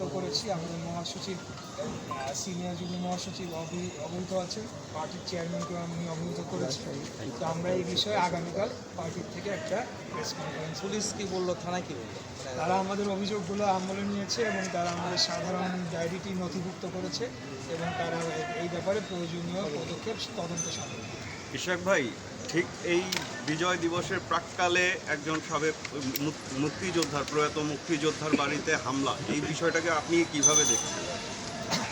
অবহিত করেছি। আমাদের মহাসচিব সিনিয়র যুগ্ম মহাসচিব অবহি- অবহিত আছেন। পার্টির চেয়ারম্যানকে আমি অবহিত করেছি। তো আমরা এই বিষয়ে আগামীকাল পার্টির থেকে একটা প্রেস কনফারেন্স পুলিশ কি বলল? থানায় কি বলল? মানে তারা আমাদের অভিযোগগুলো আমলে নিয়েছে এবং তারা আমাদের সাধারণ ডায়েরিটি নথিভুক্ত করেছে এবং তারা এই ব্যাপারে প্রয়োজনীয় পদক্ষেপ তদন্ত সাপেক্ষ ইশাক ভাই ঠিক এই বিজয় দিবসের প্রাককালে একজন সাবেক মুক্তিযোদ্ধার, প্রয়াত মুক্তিযোদ্ধার বাড়িতে হামলা। এই বিষয়টাকে আপনি কীভাবে দেখছেন?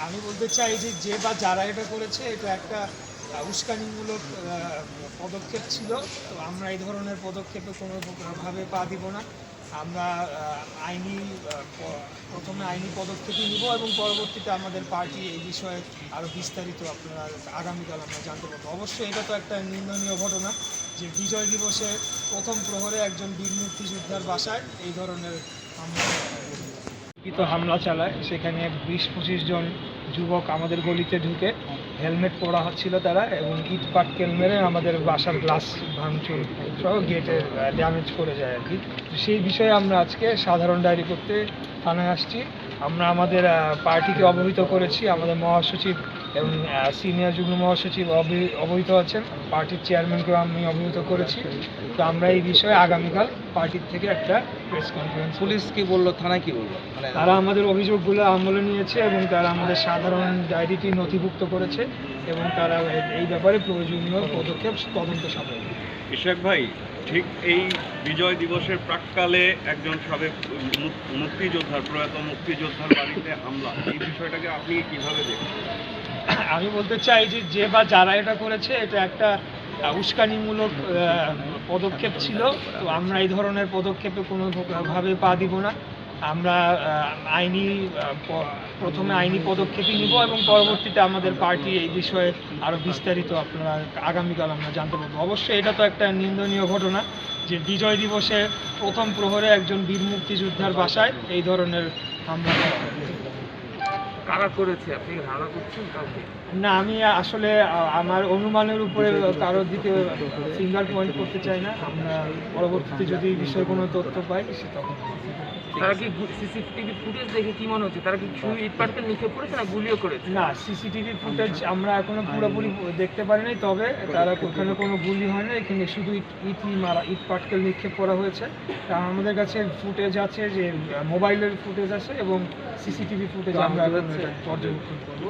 আমি বলতে চাই যে যে বা যারা এটা করেছে, এটা একটা উস্কানিমূলক পদক্ষেপ ছিল। তো আমরা এই ধরনের পদক্ষেপে কোনোভাবে পা দিব না। আমরা আইনি প্রথমে আইনি পদক্ষেপই নিব এবং পরবর্তীতে আমাদের পার্টি এই বিষয়ে আরও বিস্তারিত আপনারা আগামীকাল আমরা জানতে পারব। অবশ্যই এটা তো একটা নিন্দনীয় ঘটনা যে বিজয় দিবসে প্রথম প্রহরে একজন বীর মুক্তিযোদ্ধার বাসায় এই ধরনের হামলা হামলা চালায়, সেখানে বিশ পঁচিশ জন যুবক আমাদের গলিতে ঢুকে হেলমেট পরা হচ্ছিল তারা এবং ইট পাটকেল মেরে আমাদের বাসার গ্লাস ভাঙচুর সহ গেটের ড্যামেজ করে যায় আর কি। সেই বিষয়ে আমরা আজকে সাধারণ ডায়েরি করতে থানায় আসছি। আমরা আমাদের পার্টিকে অবহিত করেছি, আমাদের মহাসচিব এবং সিনিয়র যুগ্ম মহাসচিব অবহিত আছেন। পার্টির চেয়ারম্যানকেও আমি অবহিত করেছি। তো আমরা এই বিষয়ে আগামীকাল পার্টির থেকে একটা প্রেস কনফারেন্স পুলিশ কি বলল? থানায় কি বলল? মানে তারা আমাদের অভিযোগগুলো আমলে নিয়েছে এবং তারা আমাদের সাধারণ ডায়েরিটি নথিভুক্ত করেছে এবং তারা এই ব্যাপারে প্রয়োজনীয় পদক্ষেপ তদন্ত সাপেক্ষ। ইশাক ভাই ঠিক এই বিজয় দিবসের প্রাককালে একজন সাবেক মুক্তিযোদ্ধার প্রয়াত মুক্তিযোদ্ধার বাড়িতে হামলা। এই বিষয়টাকে আপনি কীভাবে দেখছেন? আমি বলতে চাই যে যে বা যারা এটা করেছে, এটা একটা উস্কানিমূলক পদক্ষেপ ছিল। তো আমরা এই ধরনের পদক্ষেপে কোনো ভাবে পা দিব না। আমরা আইনি প্রথমে আইনি পদক্ষেপই নিব এবং পরবর্তীতে আমাদের পার্টি এই বিষয়ে আরও বিস্তারিত আপনারা আগামীকাল আমরা জানতে পারব। অবশ্যই এটা তো একটা নিন্দনীয় ঘটনা যে বিজয় দিবসে প্রথম প্রহরে একজন বীর মুক্তিযোদ্ধার বাসায় এই ধরনের হামলা করা। কারা করেছে? আপনি ধারণা করছেন না, আমি আসলে আমার অনুমানের উপরে কারোর দিকে ফিঙ্গার পয়েন্ট করতে চাই না। আমরা পরবর্তীতে যদি বিষয়ে কোনো তথ্য পাই, সে তখন তারা কি সিসিটিভি ফুটেজ দেখে কি মনে হচ্ছে? তারা কি ছুরি ইট পাটকেল নিক্ষেপ করেছে না গুলিও করেছে? না সিসিটিভি ফুটেজ আমরা এখনও পুরোপুরি দেখতে পারি নাই তবে তারা ওখানে কোনো গুলি হয় না এখানে শুধু ইট ইটই মারা ইট পাটকেল নিক্ষেপ করা হয়েছে। তা আমাদের কাছে ফুটেজ আছে যে মোবাইলের ফুটেজ আছে এবং সিসিটিভি ফুটেজ আমরা পর্যবেক্ষণ করব।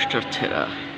ঠিক থানায়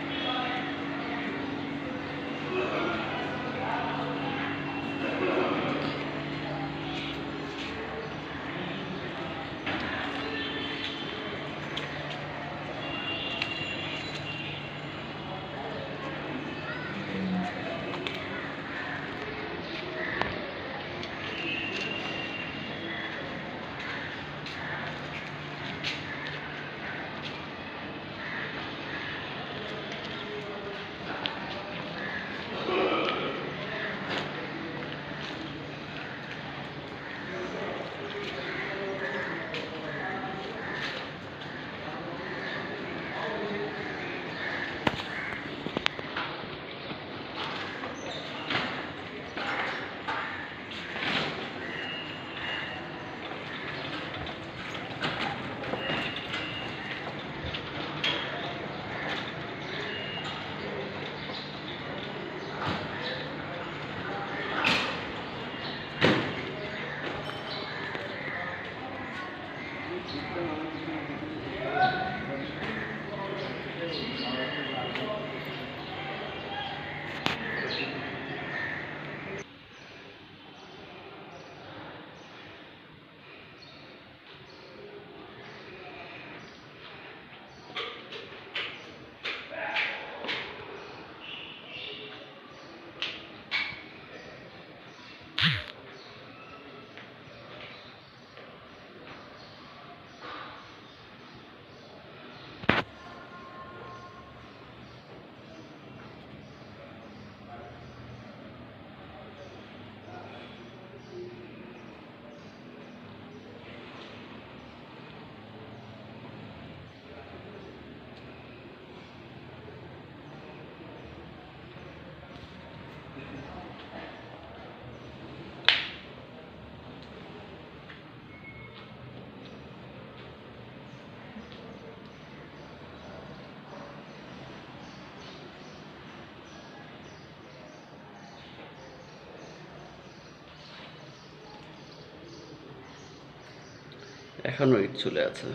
এখনও ইট চলে আছে।